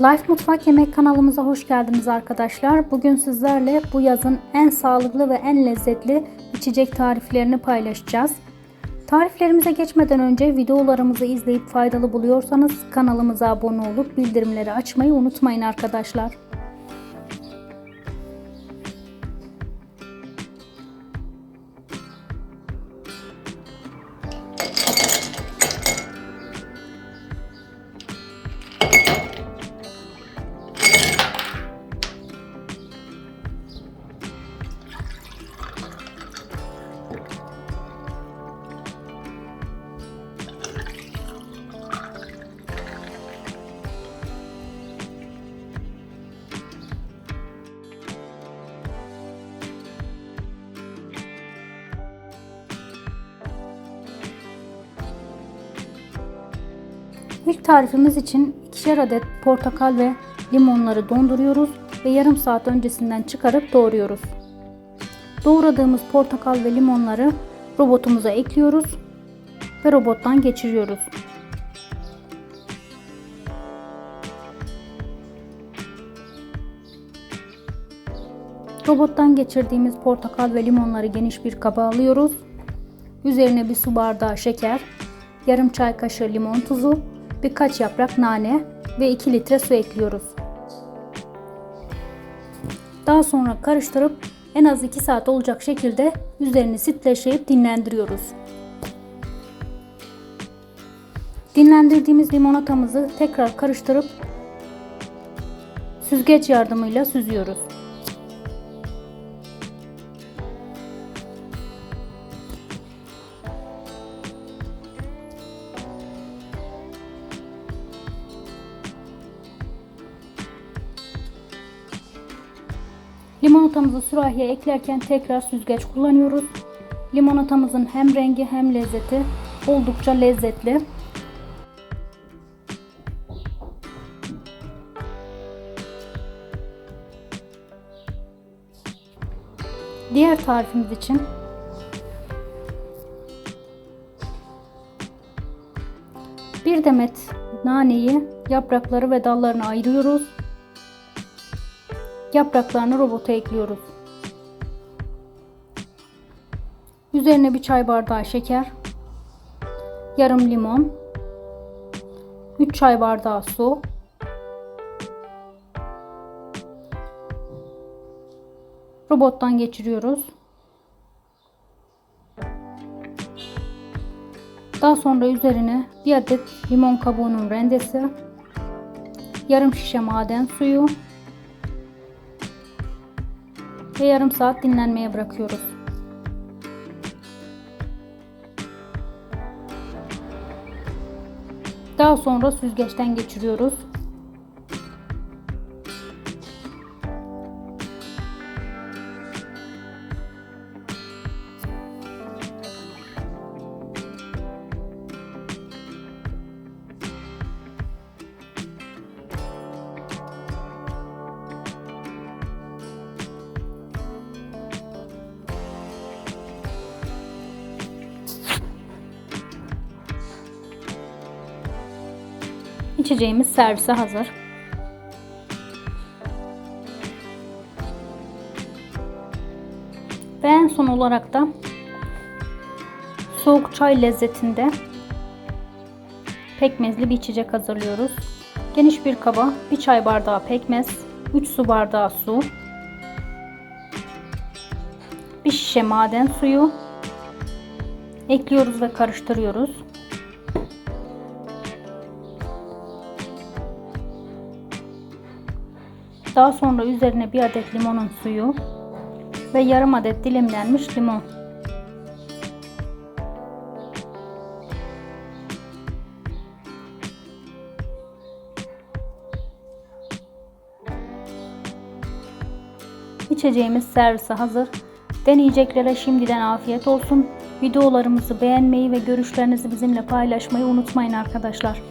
Life Mutfak Yemek kanalımıza hoş geldiniz arkadaşlar. Bugün sizlerle bu yazın en sağlıklı ve en lezzetli içecek tariflerini paylaşacağız. Tariflerimize geçmeden önce videolarımızı izleyip faydalı buluyorsanız kanalımıza abone olup bildirimleri açmayı unutmayın arkadaşlar. İlk tarifimiz için ikişer adet portakal ve limonları donduruyoruz ve yarım saat öncesinden çıkarıp doğruyoruz. Doğradığımız portakal ve limonları robotumuza ekliyoruz ve robottan geçiriyoruz. Robottan geçirdiğimiz portakal ve limonları geniş bir kaba alıyoruz. Üzerine bir su bardağı şeker, yarım çay kaşığı limon tuzu, birkaç yaprak nane ve 2 litre su ekliyoruz. Daha sonra karıştırıp en az 2 saat olacak şekilde üzerini streçleyip dinlendiriyoruz. Dinlendirdiğimiz limonatamızı tekrar karıştırıp süzgeç yardımıyla süzüyoruz. Limonatamızı sürahiye eklerken tekrar süzgeç kullanıyoruz. Limonatamızın hem rengi hem lezzeti oldukça lezzetli. Diğer tarifimiz için bir demet naneyi yaprakları ve dallarını ayırıyoruz. Yapraklarını robota ekliyoruz. Üzerine bir çay bardağı şeker, yarım limon, 3 çay bardağı su, robottan geçiriyoruz. Daha sonra üzerine bir adet limon kabuğunun rendesi, yarım şişe maden suyu ve yarım saat dinlenmeye bırakıyoruz. Daha sonra süzgeçten geçiriyoruz. İçeceğimiz servise hazır. Ve en son olarak da soğuk çay lezzetinde pekmezli bir içecek hazırlıyoruz. Geniş bir kaba bir çay bardağı pekmez, 3 su bardağı su, bir şişe maden suyu ekliyoruz ve karıştırıyoruz. Daha sonra üzerine bir adet limonun suyu ve yarım adet dilimlenmiş limon. İçeceğimiz servise hazır. Deneyeceklere şimdiden afiyet olsun. Videolarımızı beğenmeyi ve görüşlerinizi bizimle paylaşmayı unutmayın arkadaşlar.